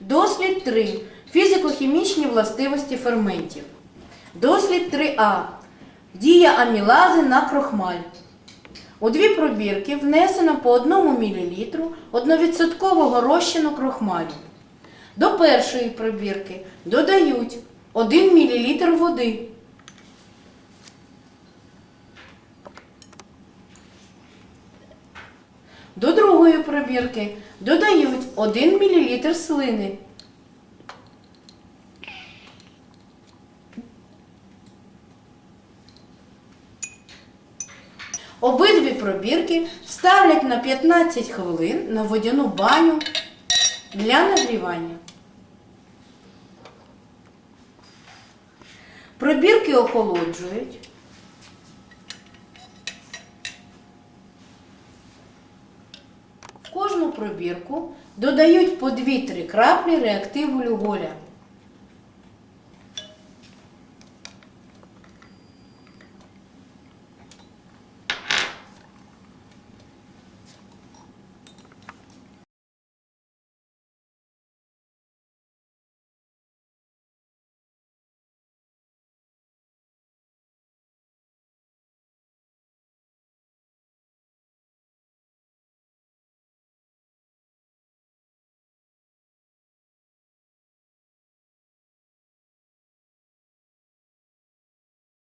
Дослід 3. Фізико-хімічні властивості ферментів. Дослід 3А. Дія амілази на крохмаль. У дві пробірки внесено по 1 мл 1% розчину крохмалю. До першої пробірки додають 1 мл води. До другої пробірки додають 1 мл слини. Обидві пробірки ставлять на 15 хвилин на водяну баню для нагрівання. Пробірки охолоджують. Пробірку додають по 2-3 краплі реактиву люголя.